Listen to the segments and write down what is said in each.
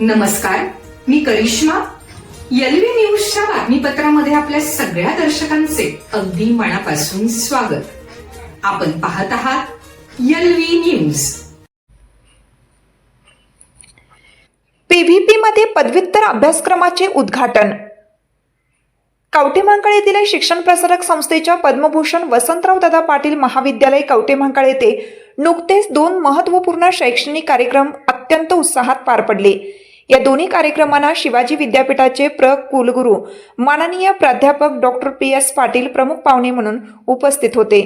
नमस्कार मी करिश्मा. एलवी न्यूजच्या बातमीपत्रामध्ये आपल्या सगळ्या दर्शकांचे अगदी मनापासून स्वागत. आपण पाहत आहात एलवी न्यूज. पीव्हीपी मध्ये पदव्युत्तर अभ्यासक्रमाचे उद्घाटन. कवठेमहांकाळ येथील शिक्षण प्रसारक संस्थेच्या पद्मभूषण वसंतराव दादा पाटील महाविद्यालय कवठेमहांकाळ येथे नुकतेच दोन महत्त्वपूर्ण शैक्षणिक कार्यक्रम अत्यंत उत्साहात पार पडले. या दोन्ही कार्यक्रमांना शिवाजी विद्यापीठाचे प्र. कुलगुरू माननीय प्राध्यापक डॉक्टर पी. एस. पाटील प्रमुख पाहुणे म्हणून उपस्थित होते.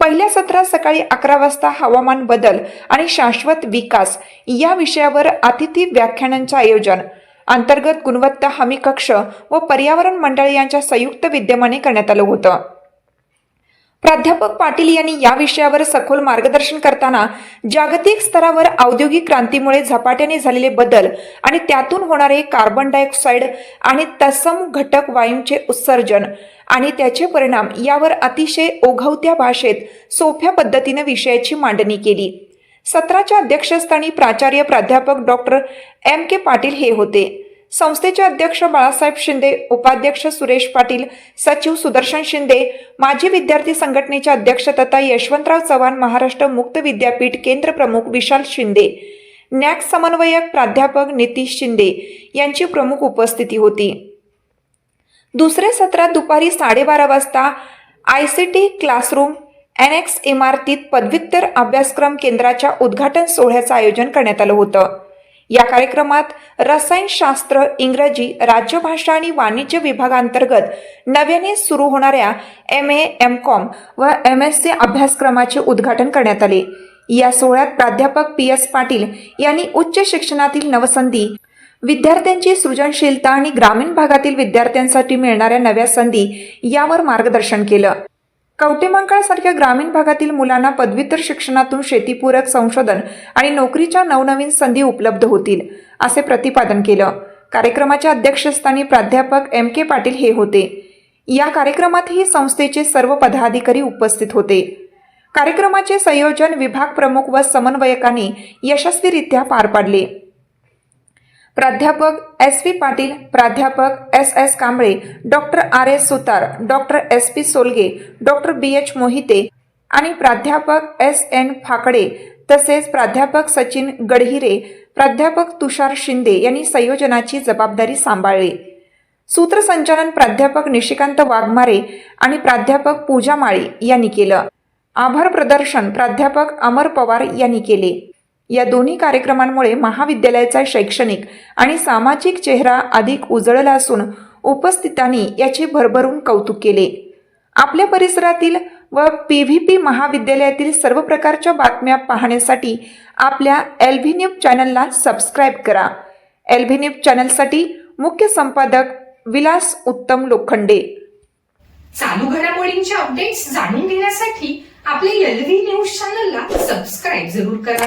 पहिल्या सत्रात सकाळी अकरा वाजता हवामान बदल आणि शाश्वत विकास या विषयावर अतिथी व्याख्यानांचे आयोजन. अंतर्गत गुणवत्ता हमी कक्ष व पर्यावरण मंडळ यांच्या संयुक्त विद्यमाने करण्यात आलं होतं. प्राध्यापक पाटील यांनी या विषयावर सखोल मार्गदर्शन करताना जागतिक स्तरावर औद्योगिक क्रांतीमुळे झपाट्याने झालेले बदल आणि त्यातून होणारे कार्बन डायऑक्साईड आणि तत्सम घटक वायूंचे उत्सर्जन आणि त्याचे परिणाम यावर अतिशय ओघवत्या भाषेत सोप्या पद्धतीने विषयाची मांडणी केली. सत्राच्या अध्यक्षस्थानी प्राचार्य प्राध्यापक डॉक्टर एम के पाटील हे होते. संस्थेचे अध्यक्ष बाळासाहेब शिंदे उपाध्यक्ष सुरेश पाटील सचिव सुदर्शन शिंदे माजी विद्यार्थी संघटनेचे अध्यक्ष तथा यशवंतराव चव्हाण महाराष्ट्र मुक्त विद्यापीठ केंद्र प्रमुख विशाल शिंदे नॅक समन्वयक प्राध्यापक नितीश शिंदे यांची प्रमुख उपस्थिती होती. दुसऱ्या सत्रात दुपारी साडेबारा वाजता I C T classroom annexe इमारतीत पदव्युत्तर अभ्यासक्रम केंद्राच्या उद्घाटन सोहळ्याचं आयोजन करण्यात आलं होतं. या कार्यक्रमात रसायनशास्त्र इंग्रजी राज्यभाषा आणि वाणिज्य विभागांतर्गत नव्याने सुरू होणाऱ्या एम ए एम कॉम व एम एस सी अभ्यासक्रमाचे उद्घाटन करण्यात आले. या सोहळ्यात प्राध्यापक पी एस पाटील यांनी उच्च शिक्षणातील नवसंधी विद्यार्थ्यांची सृजनशीलता आणि ग्रामीण भागातील विद्यार्थ्यांसाठी मिळणाऱ्या नव्या संधी यावर मार्गदर्शन केलं. कवटेमंकाळसारख्या ग्रामीण भागातील मुलांना पदव्युत्तर शिक्षणातून शेतीपूरक संशोधन आणि नोकरीच्या नवनवीन संधी उपलब्ध होतील असे प्रतिपादन केलं. कार्यक्रमाच्या अध्यक्षस्थानी प्राध्यापक एम के पाटील हे होते. या कार्यक्रमातही संस्थेचे सर्व पदाधिकारी उपस्थित होते. कार्यक्रमाचे संयोजन विभाग प्रमुख व समन्वयकांनी यशस्वीरित्या पार पाडले. प्राध्यापक एस व्ही पाटील प्राध्यापक S S Kamble doctor R S Sutar doctor S P Solge doctor B H Mohite आणि प्राध्यापक एस एन फाकडे तसेच प्राध्यापक सचिन गडहिरे प्राध्यापक तुषार शिंदे यांनी संयोजनाची जबाबदारी सांभाळली. सूत्रसंचालन प्राध्यापक निशिकांत वाघमारे आणि प्राध्यापक पूजा माळी यांनी केलं. आभार प्रदर्शन प्राध्यापक अमर पवार यांनी केले. या दोन्ही कार्यक्रमांमुळे महाविद्यालयाचा शैक्षणिक आणि सामाजिक चेहरा अधिक उजळला असून उपस्थितांनी याचे भरभरून कौतुक केले. आपल्या परिसरातील व पी व्ही पी महाविद्यालयातील सर्व प्रकारच्या बातम्या पाहण्यासाठी आपल्या एल न्यूज चॅनलला सबस्क्राईब करा. एल न्यूज चॅनलसाठी मुख्य संपादक विलास उत्तम लोखंडे. चालू घडामोडींचे अपडेट्स जाणून घेण्यासाठी आपल्या एल्व्ही न्यूज चॅनलला सबस्क्राईब जरूर करा.